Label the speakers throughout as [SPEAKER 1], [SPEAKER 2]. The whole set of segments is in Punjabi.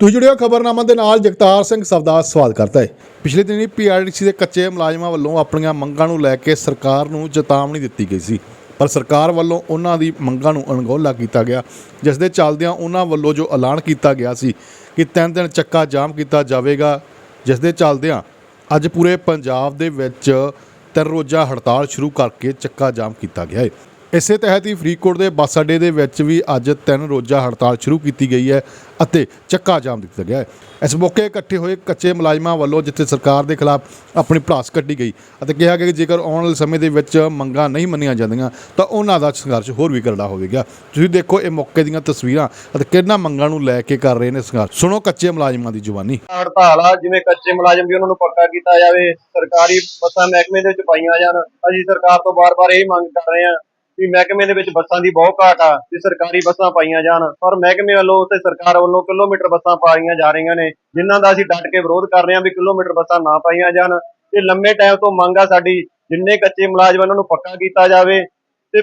[SPEAKER 1] ਤੁਸੀਂ ਜੁੜਿਓ ਖਬਰਨਾਮਾ ਦੇ ਨਾਲ ਜਗਤਾਰ ਸਿੰਘ ਸਵਦਾ ਸਵਾਲ ਕਰਦਾ ਹੈ। ਪਿਛਲੇ ਦਿਨੀ ਪੀਆਰਡੀਸੀ ਦੇ ਕੱਚੇ ਮੁਲਾਜ਼ਮਾਂ ਵੱਲੋਂ ਆਪਣੀਆਂ ਮੰਗਾਂ ਨੂੰ ਲੈ ਕੇ ਸਰਕਾਰ ਨੂੰ ਚੇਤਾਵਨੀ ਦਿੱਤੀ ਗਈ ਸੀ। ਪਰ ਸਰਕਾਰ ਵੱਲੋਂ ਉਹਨਾਂ ਦੀ ਮੰਗਾਂ ਨੂੰ ਅਣਗੌਲਾ ਕੀਤਾ ਗਿਆ, ਜਿਸ ਦੇ ਚੱਲਦਿਆਂ ਉਹਨਾਂ ਵੱਲੋਂ ਜੋ ਐਲਾਨ ਕੀਤਾ ਗਿਆ ਸੀ ਕਿ ਤਿੰਨ ਦਿਨ ਚੱਕਾ ਜਾਮ ਕੀਤਾ ਜਾਵੇਗਾ, ਜਿਸ ਦੇ ਚੱਲਦਿਆਂ ਅੱਜ ਪੂਰੇ ਪੰਜਾਬ ਦੇ ਵਿੱਚ ਤਿੰਨ ਰੋਜ਼ਾ ਹੜਤਾਲ ਸ਼ੁਰੂ ਕਰਕੇ ਚੱਕਾ ਜਾਮ ਕੀਤਾ ਗਿਆ ਹੈ। ਇਸੇ ਤਹਿਤ ਹੀ ਫਰੀਦਕੋਟ ਦੇ ਬੱਸ ਅੱਡੇ ਦੇ ਵਿੱਚ ਵੀ ਅੱਜ ਤਿੰਨ ਰੋਜ਼ਾ ਹੜਤਾਲ ਸ਼ੁਰੂ ਕੀਤੀ ਗਈ ਹੈ ਅਤੇ ਚੱਕਾ ਜਾਮ ਦਿੱਤਾ ਗਿਆ ਹੈ। ਇਸ ਮੌਕੇ ਇਕੱਠੇ ਹੋਏ ਕੱਚੇ ਮੁਲਾਜ਼ਮਾਂ ਵੱਲੋਂ ਜਿੱਥੇ ਸਰਕਾਰ ਦੇ ਖਿਲਾਫ ਆਪਣੀ ਭੜਾਸ ਕੱਢੀ ਗਈ ਅਤੇ ਕਿਹਾ ਗਿਆ ਕਿ ਜੇਕਰ ਆਉਣ ਵਾਲੇ ਸਮੇਂ ਦੇ ਵਿੱਚ ਮੰਗਾਂ ਨਹੀਂ ਮੰਨੀਆਂ ਜਾਂਦੀਆਂ ਤਾਂ ਉਹਨਾਂ ਦਾ ਸੰਘਰਸ਼ ਹੋਰ ਵੀ ਕਰੜਾ ਹੋਵੇਗਾ। ਤੁਸੀਂ ਦੇਖੋ ਇਹ ਮੌਕੇ ਦੀਆਂ ਤਸਵੀਰਾਂ ਅਤੇ ਕਿੰਨਾ ਮੰਗਾਂ ਨੂੰ ਲੈ ਕੇ ਕਰ ਰਹੇ ਨੇ ਸੰਘਰਸ਼। ਸੁਣੋ ਕੱਚੇ ਮੁਲਾਜ਼ਮਾਂ ਦੀ ਜ਼ੁਬਾਨੀ
[SPEAKER 2] ਹੜਤਾਲ ਆ, ਜਿਵੇਂ ਕੱਚੇ ਮੁਲਾਜ਼ਮ ਵੀ ਉਹਨਾਂ ਨੂੰ ਪੱਕਾ ਕੀਤਾ ਜਾਵੇ, ਸਰਕਾਰੀ ਬੱਸਾਂ ਮਹਿਕਮੇ ਦੇ ਵਿੱਚ ਪਾਈਆਂ ਜਾਣ, ਅਸੀਂ ਸਰਕਾਰ ਤੋਂ ਬਾਰ-ਬਾਰ ਇਹ ਮੰਗ ਕਰ ਰਹੇ ਹਾਂ। ਵੀ ਮਹਿਕਮੇ ਦੇ ਵਿੱਚ ਬੱਸਾਂ ਦੀ ਬਹੁਤ ਘਾਟ ਆ ਤੇ ਸਰਕਾਰੀ ਬੱਸਾਂ ਪਾਈਆਂ ਜਾਣ। ਪਰ ਮਹਿਕਮੇ ਵੱਲੋਂ ਤੇ ਸਰਕਾਰ ਵੱਲੋਂ ਕਿਲੋਮੀਟਰ ਬੱਸਾਂ ਪਾਈਆਂ ਜਾ ਰਹੀਆਂ ਨੇ, ਜਿਨ੍ਹਾਂ ਦਾ ਅਸੀਂ ਡਟ ਕੇ ਵਿਰੋਧ ਕਰ ਰਹੇ ਹਾਂ ਵੀ ਕਿਲੋਮੀਟਰ ਬੱਸਾਂ ਨਾ ਪਾਈਆਂ ਜਾਣ। ਤੇ ਲੰਮੇ ਟਾਈਮ ਤੋਂ ਮੰਗ ਆ ਸਾਡੀ, ਜਿੰਨੇ ਕੱਚੇ ਮੁਲਾਜ਼ਮ ਉਹਨਾਂ ਨੂੰ ਪੱਕਾ ਕੀਤਾ ਜਾਵੇ ਤੇ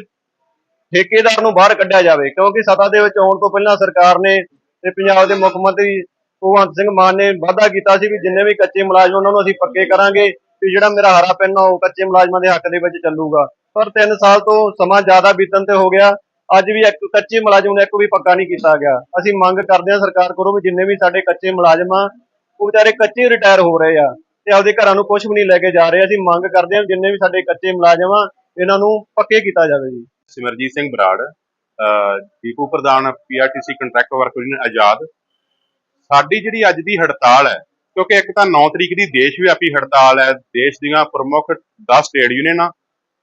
[SPEAKER 2] ਠੇਕੇਦਾਰ ਨੂੰ ਬਾਹਰ ਕੱਢਿਆ ਜਾਵੇ, ਕਿਉਂਕਿ ਸੱਤਾ ਦੇ ਵਿੱਚ ਆਉਣ ਤੋਂ ਪਹਿਲਾਂ ਸਰਕਾਰ ਨੇ ਤੇ ਪੰਜਾਬ ਦੇ ਮੁੱਖ ਮੰਤਰੀ ਭਗਵੰਤ ਸਿੰਘ ਮਾਨ ਨੇ ਵਾਅਦਾ ਕੀਤਾ ਸੀ ਵੀ ਜਿੰਨੇ ਵੀ ਕੱਚੇ ਮੁਲਾਜ਼ਮ ਉਹਨਾਂ ਨੂੰ ਅਸੀਂ ਪੱਕੇ ਕਰਾਂਗੇ ਤੇ ਜਿਹੜਾ ਮੇਰਾ ਹਰਾ ਪਿੰਨ ਆ, ਉਹ ਕੱਚੇ ਮੁਲਾਜ਼ਮਾਂ ਦੇ ਹੱਕ ਦੇ ਵਿੱਚ ਚੱਲੂਗਾ। ਪਰ 3 ਸਾਲ ਤੋਂ ਸਮਾਂ ਜ਼ਿਆਦਾ ਬੀਤਣ ਤੇ ਹੋ ਗਿਆ। ਅੱਜ ਵੀ ਇੱਕ ਕੱਚੇ ਮੁਲਾਜ਼ਮ ਨੂੰ ਇੱਕ ਵੀ ਪੱਕਾ ਨਹੀਂ ਕੀਤਾ ਗਿਆ। ਅਸੀਂ ਮੰਗ ਕਰਦੇ ਹਾਂ ਸਰਕਾਰ ਕੋਲੋਂ ਵੀ ਜਿੰਨੇ ਵੀ ਸਾਡੇ ਕੱਚੇ ਮੁਲਾਜ਼ਮ ਆ, ਉਹ ਵਿਚਾਰੇ ਕੱਚੇ ਰਿਟਾਇਰ ਹੋ ਰਹੇ ਆ ਤੇ ਆਪਦੇ ਘਰਾਂ ਨੂੰ ਕੁਝ ਵੀ ਨਹੀਂ ਲੈ ਕੇ ਜਾ ਰਹੇ। ਅਸੀਂ ਮੰਗ ਕਰਦੇ ਹਾਂ ਜਿੰਨੇ ਵੀ ਸਾਡੇ ਕੱਚੇ ਮੁਲਾਜ਼ਮ ਆ, ਇਹਨਾਂ ਨੂੰ ਪੱਕੇ ਕੀਤਾ ਜਾਵੇ ਜੀ।
[SPEAKER 3] ਸਿਮਰਜੀਤ ਸਿੰਘ ਬਰਾੜ ਅਹ ਦੀਪੂ ਪ੍ਰਧਾਨ PRTC contract worker union Azad. ਸਾਡੀ ਜਿਹੜੀ ਅੱਜ ਦੀ ਹੜਤਾਲ ਹੈ, ਕਿਉਂਕਿ ਇੱਕ ਤਾਂ 9 ਤਰੀਕ ਦੀ ਦੇਸ਼ ਵਿਆਪੀ ਹੜਤਾਲ ਹੈ, ਦੇਸ਼ ਦੀਆਂ ਪ੍ਰਮੁੱਖ 10 ਟ੍ਰੇਡ ਯੂਨੀਅਨਾਂ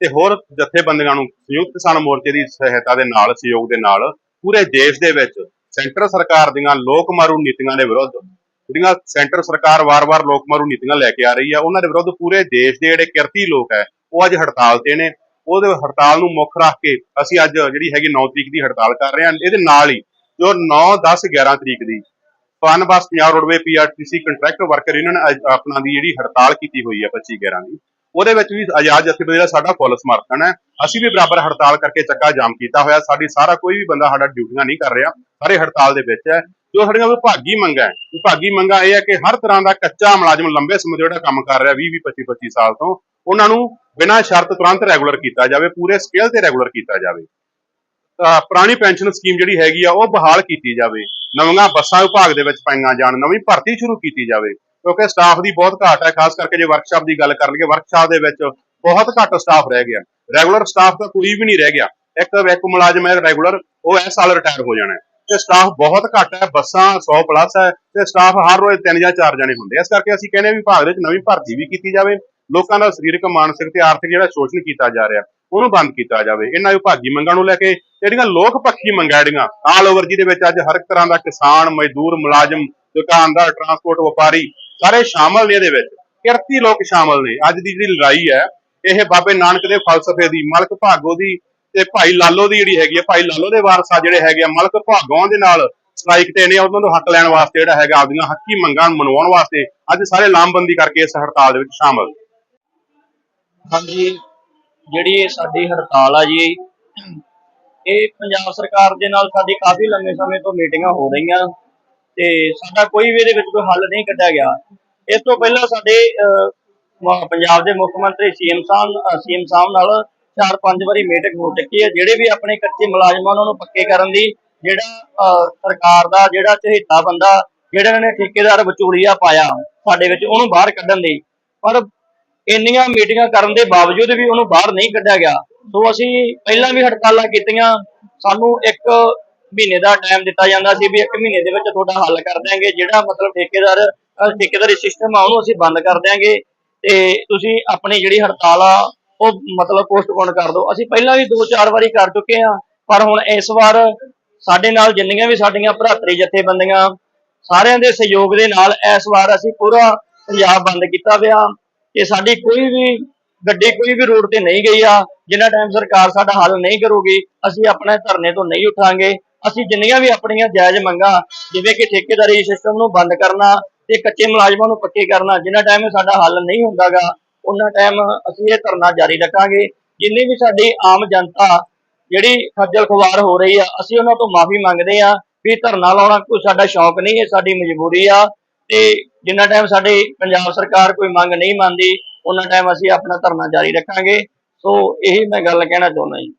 [SPEAKER 3] ਤੇ ਹੋਰ ਜਥੇਬੰਦੀਆਂ ਨੂੰ ਸੰਯੁਕਤ ਕਿਸਾਨ ਮੋਰਚੇ ਦੀ ਸਹਾਇਤਾ ਦੇ ਨਾਲ, ਸਹਿਯੋਗ ਦੇ ਨਾਲ ਪੂਰੇ ਦੇਸ਼ ਦੇ ਵਿੱਚ ਸੈਂਟਰ ਸਰਕਾਰ ਦੀਆਂ ਲੋਕ ਮਾਰੂ ਨੀਤੀਆਂ ਦੇ ਵਿਰੁੱਧ, ਜਿਹੜੀਆਂ ਸੈਂਟਰ ਸਰਕਾਰ ਵਾਰ-ਵਾਰ ਲੋਕ ਮਾਰੂ ਨੀਤੀਆਂ ਲੈ ਕੇ ਆ ਰਹੀ ਹੈ ਉਹਨਾਂ ਦੇ ਵਿਰੁੱਧ ਪੂਰੇ ਦੇਸ਼ ਦੇ ਜਿਹੜੇ ਕਿਰਤੀ ਲੋਕ ਹੈ, ਉਹ ਅੱਜ ਹੜਤਾਲ ਤੇ ਨੇ। ਉਹਦੇ ਹੜਤਾਲ ਨੂੰ ਮੁੱਖ ਰੱਖ ਕੇ ਅਸੀਂ ਅੱਜ ਜਿਹੜੀ ਹੈਗੀ 9 ਤਰੀਕ ਦੀ ਹੜਤਾਲ ਕਰ ਰਹੇ ਹਾਂ। ਇਹਦੇ ਨਾਲ ਹੀ ਜੋ 9 10 11 ਤਰੀਕ ਦੀ Punbus Punjab roadway PRTC contract worker union ਆਪਣਾ ਦੀ ਜਿਹੜੀ ਹੜਤਾਲ ਕੀਤੀ ਹੋਈ ਹੈ 25 11 ਦੀ। ਉਹਦੇ ਵਿੱਚ ਵੀ ਆਜ਼ਾਦ ਜਥੇਬੰਦੀ ਦਾ ਸਾਡਾ ਫੁੱਲ ਸਮਰਥਨ ਹੈ। ਅਸੀਂ ਵੀ ਬਰਾਬਰ ਹੜਤਾਲ ਕਰਕੇ ਚੱਕਾ ਜਾਮ ਕੀਤਾ ਹੋਇਆ। ਸਾਡੀ ਸਾਰਾ ਕੋਈ ਵੀ ਬੰਦਾ ਸਾਡਾ ਡਿਊਟੀਆਂ ਨਹੀਂ ਕਰ ਰਿਹਾ। ਸਾਰੇ ਹੜਤਾਲ ਦੇ ਵਿੱਚ ਹੈ। ਜੋ ਸਾਡੀਆਂ ਵਿਭਾਗੀ ਮੰਗਾਂ ਹੈ, ਵਿਭਾਗੀ ਮੰਗਾਂ ਇਹ ਹੈ ਕਿ ਹਰ ਤਰ੍ਹਾਂ ਦਾ ਕੱਚਾ ਮੁਲਾਜ਼ਮ ਲੰਬੇ ਸਮੇਂ ਤੋਂ ਜਿਹੜਾ ਕੰਮ ਕਰ ਰਿਹਾ 20 20 25 25 ਸਾਲ ਤੋਂ, ਉਹਨਾਂ ਨੂੰ ਬਿਨਾਂ ਸ਼ਰਤ ਤੁਰੰਤ ਰੈਗੂਲਰ ਕੀਤਾ ਜਾਵੇ, ਪੂਰੇ ਸਕੇਲ ਤੇ ਰੈਗੂਲਰ ਕੀਤਾ ਜਾਵੇ। ਤਾਂ ਪੁਰਾਣੀ ਪੈਨਸ਼ਨ ਸਕੀਮ ਜਿਹੜੀ ਹੈਗੀ ਆ, ਉਹ ਬਹਾਲ ਕੀਤੀ ਜਾਵੇ। ਨਵੀਆਂ ਬੱਸਾਂ ਵਿਭਾਗ ਦੇ ਵਿੱਚ ਪਾਈਆਂ ਜਾਣ, ਨਵੀਂ ਭਰਤੀ ਸ਼ੁਰੂ ਕੀਤੀ ਜਾਵੇ। ਕਿਉਂਕਿ ਸਟਾਫ ਦੀ ਬਹੁਤ ਘਾਟ ਹੈ, ਖਾਸ ਕਰਕੇ ਜੇ ਵਰਕਸ਼ਾਪ ਦੀ ਗੱਲ ਕਰ ਲਈਏ ਵਰਕਸ਼ਾਪ ਦੇ ਵਿੱਚ ਬਹੁਤ ਘੱਟ ਸਟਾਫ ਰਹਿ ਗਿਆ। ਰੈਗੂਲਰ ਸਟਾਫ ਤਾਂ ਕੋਈ ਵੀ ਨਹੀਂ ਰਹਿ ਗਿਆ। ਇੱਕ ਇੱਕ ਮੁਲਾਜ਼ਮ ਹੈ ਰੈਗੂਲਰ ਉਹ ਇਸ ਸਾਲ ਰਿਟਾਇਰ ਹੋ ਜਾਣਾ ਤੇ ਸਟਾਫ ਬਹੁਤ ਘੱਟ ਹੈ, ਬੱਸਾਂ 100 ਪਲੱਸ ਹੈ ਤੇ ਸਟਾਫ ਹਰ ਰੋਜ਼ ਤਿੰਨ ਜਾਂ ਚਾਰ ਜਣੇ ਹੁੰਦੇ ਇਸ ਕਰਕੇ ਅਸੀਂ ਕਹਿੰਦੇ ਵੀ ਵਿਭਾਗ ਦੇ ਵਿੱਚ ਨਵੀਂ ਭਰਤੀ ਵੀ ਕੀਤੀ ਜਾਵੇ। ਲੋਕਾਂ ਦਾ ਸਰੀਰਕ, ਮਾਨਸਿਕ ਤੇ ਆਰਥਿਕ ਜਿਹੜਾ ਸ਼ੋਸ਼ਣ ਕੀਤਾ ਜਾ ਰਿਹਾ, ਉਹਨੂੰ ਬੰਦ ਕੀਤਾ ਜਾਵੇ। ਇਹਨਾਂ ਵਿਭਾਗੀ ਮੰਗਾਂ ਨੂੰ ਲੈ ਕੇ ਜਿਹੜੀਆਂ ਲੋਕ ਪੱਖੀ ਮੰਗਾਂ ਜਿਹੜੀਆਂ ਆਲ ਓਵਰ ਜਿਹਦੇ ਵਿੱਚ ਅੱਜ ਹਰ ਇੱਕ ਤਰ੍ਹਾਂ ਦਾ ਕਿਸਾਨ, ਮਜ਼ਦੂਰ, ਮੁਲਾਜ਼ਮ, ਦੁਕਾਨਦਾਰ ਟਰਾਂਸਪੋਰਟ ਵਪਾਰੀ ਸਾਰੇ ਸ਼ਾਮਲ ਨੇ ਇਹਦੇ ਵਿੱਚ। ਕਿਰਤੀ ਲੋਕ ਸ਼ਾਮਲ ਨੇ। ਅੱਜ ਦੀ ਜਿਹੜੀ ਲੜਾਈ ਹੈ, ਇਹ ਬਾਬੇ ਨਾਨਕ ਦੇ ਫਲਸਫੇ ਦੀ, ਮਲਕ ਭਾਗੋ ਦੀ ਤੇ ਭਾਈ ਲਾਲੋ ਦੀ ਜਿਹੜੀ ਹੈਗੀ ਹੈ, ਭਾਈ ਲਾਲੋ ਦੇ ਵਾਰਸਾ ਜਿਹੜੇ ਹੈਗੇ ਆ, ਮਲਕ ਭਾਗੋਆਂ ਦੇ ਨਾਲ ਸਟ੍ਰਾਈਕ ਤੇ ਨੇ। ਉਹਨਾਂ ਨੂੰ ਹੱਕ ਲੈਣ ਵਾਸਤੇ ਜਿਹੜਾ ਹੈਗਾ, ਆਪਦੀਆਂ ਹੱਕੀ ਮੰਗਾਂ ਮਨਵਾਉਣ ਵਾਸਤੇ ਅੱਜ ਸਾਰੇ ਲਾਮਬੰਦੀ ਕਰਕੇ ਇਸ ਹੜਤਾਲ ਦੇ ਵਿੱਚ ਸ਼ਾਮਲ।
[SPEAKER 2] ਹਾਂਜੀ, ਜਿਹੜੀ ਸਾਡੀ ਹੜਤਾਲ ਆ ਜੀ, ਇਹ ਪੰਜਾਬ ਸਰਕਾਰ ਦੇ ਨਾਲ ਸਾਡੀ ਕਾਫੀ ਲੰਮੇ ਸਮੇਂ ਤੋਂ ਮੀਟਿੰਗਾਂ ਹੋ ਰਹੀਆਂ। ਤੇ ਸਾਡਾ ਕੋਈ ਵੀ ਇਹਦੇ ਵਿੱਚ ਕੋਈ ਹੱਲ ਨਹੀਂ ਕੱਢਿਆ ਗਿਆ। ਇਸ ਤੋਂ ਪਹਿਲਾਂ ਸਾਡੇ ਪੰਜਾਬ ਦੇ ਮੁੱਖ ਮੰਤਰੀ ਸੀਐਮ ਸਾਹਿਬ ਸੀਐਮ ਸਾਹਿਬ ਨਾਲ ਚਾਰ ਪੰਜ ਵਾਰੀ ਮੀਟਿੰਗ ਹੋ ਚੁੱਕੀ ਹੈ, ਜਿਹੜੇ ਵੀ ਆਪਣੇ ਕੱਚੇ ਮੁਲਾਜ਼ਮਾਂ ਉਹਨਾਂ ਨੂੰ ਪੱਕੇ ਕਰਨ ਦੀ, ਜਿਹੜਾ ਸਰਕਾਰ ਦਾ, ਜਿਹੜਾ ਚਹੇਤਾ ਬੰਦਾ, ਜਿਹੜਾ ਨੇ ਠੇਕੇਦਾਰ ਵਿਚੋਲੀਆ ਪਾਇਆ ਸਾਡੇ ਵਿੱਚ, ਉਹਨੂੰ ਬਾਹਰ ਕੱਢਣ ਦੀ। ਪਰ ਇੰਨੀਆਂ ਮੀਟਿੰਗਾਂ ਕਰਨ ਦੇ ਬਾਵਜੂਦ ਵੀ ਉਹਨੂੰ ਬਾਹਰ ਨਹੀਂ ਕੱਢਿਆ ਗਿਆ। ਸੋ ਅਸੀਂ ਪਹਿਲਾਂ ਵੀ ਹੜਤਾਲਾਂ ਕੀਤੀਆਂ, ਸਾਨੂੰ ਇੱਕ ਮਹੀਨੇ ਦਾ ਟਾਈਮ ਦਿੱਤਾ ਜਾਂਦਾ ਸੀ ਵੀ ਇੱਕ ਮਹੀਨੇ ਦੇ ਵਿੱਚ ਤੁਹਾਡਾ ਹੱਲ ਕਰ ਦਿਆਂਗੇ, ਜਿਹੜਾ ਮਤਲਬ ਠੇਕੇਦਾਰ ਠੇਕੇਦਾਰੀ ਸਿਸਟਮ ਆ, ਉਹਨੂੰ ਅਸੀਂ ਬੰਦ ਕਰ ਦਿਆਂਗੇ। ਤੇ ਤੁਸੀਂ ਆਪਣੀ ਜਿਹੜੀ ਹੜਤਾਲ ਆ, ਉਹ ਮਤਲਬ ਪੋਸਟਪੋਨ ਕਰ ਦਿਓ। ਅਸੀਂ ਪਹਿਲਾਂ ਵੀ ਦੋ ਚਾਰ ਵਾਰੀ ਕਰ ਚੁੱਕੇ ਆ ਪਰ ਹੁਣ ਇਸ ਵਾਰ ਸਾਡੇ ਨਾਲ ਜਿੰਨੀਆਂ ਵੀ ਸਾਡੀਆਂ ਭਰਾਤਰੀ ਜਥੇਬੰਦੀਆਂ, ਸਾਰਿਆਂ ਦੇ ਸਹਿਯੋਗ ਦੇ ਨਾਲ ਇਸ ਵਾਰ ਅਸੀਂ ਪੂਰਾ ਪੰਜਾਬ ਬੰਦ ਕੀਤਾ ਪਿਆ। ਕਿ ਸਾਡੀ ਕੋਈ ਵੀ ਗੱਡੀ, ਕੋਈ ਵੀ ਰੋਡ ਤੇ ਨਹੀਂ ਗਈ ਆ, ਜਿੰਨਾ ਟਾਈਮ ਸਰਕਾਰ ਸਾਡਾ ਹੱਲ ਨਹੀਂ ਕਰੂਗੀ, ਅਸੀਂ ਆਪਣੇ ਧਰਨੇ ਤੋਂ ਨਹੀਂ ਉਠਾਂਗੇ। ਅਸੀਂ ਜਿੰਨੀਆਂ ਵੀ ਆਪਣੀਆਂ ਜਾਇਜ਼ ਮੰਗਾਂ, ਜਿਵੇਂ ਕਿ ਠੇਕੇਦਾਰੀ ਸਿਸਟਮ ਨੂੰ ਬੰਦ ਕਰਨਾ ਤੇ ਕੱਚੇ ਮੁਲਾਜ਼ਮਾਂ ਨੂੰ ਪੱਕੇ ਕਰਨਾ, ਜਿੰਨਾ ਟਾਈਮ ਸਾਡਾ ਹੱਲ ਨਹੀਂ ਹੁੰਦਾਗਾ ਉਹਨਾਂ ਟਾਈਮ ਅਸੀਂ ਇਹ ਧਰਨਾ ਜਾਰੀ ਰੱਖਾਂਗੇ। ਜਿੰਨੀ ਵੀ ਸਾਡੀ ਆਮ ਜਨਤਾ ਜਿਹੜੀ ਖੱਜਲ ਖੁਆਰ ਹੋ ਰਹੀ ਆ, ਅਸੀਂ ਉਹਨਾਂ ਤੋਂ ਮਾਫੀ ਮੰਗਦੇ ਆ ਵੀ ਧਰਨਾ ਲਾਉਣਾ ਕੋਈ ਸਾਡਾ ਸ਼ੌਕ ਨਹੀਂ ਹੈ, ਸਾਡੀ ਮਜਬੂਰੀ ਆ ਤੇ ਜਿੰਨਾ ਟਾਈਮ ਸਾਡੇ ਪੰਜਾਬ ਸਰਕਾਰ ਕੋਈ ਮੰਗ ਨਹੀਂ ਮੰਨਦੀ ਉਹਨਾਂ ਟਾਈਮ ਅਸੀਂ ਆਪਣਾ ਧਰਨਾ ਜਾਰੀ ਰੱਖਾਂਗੇ। ਸੋ ਇਹੀ ਮੈਂ ਗੱਲ ਕਹਿਣਾ ਚਾਹੁੰਦਾ ਜੀ।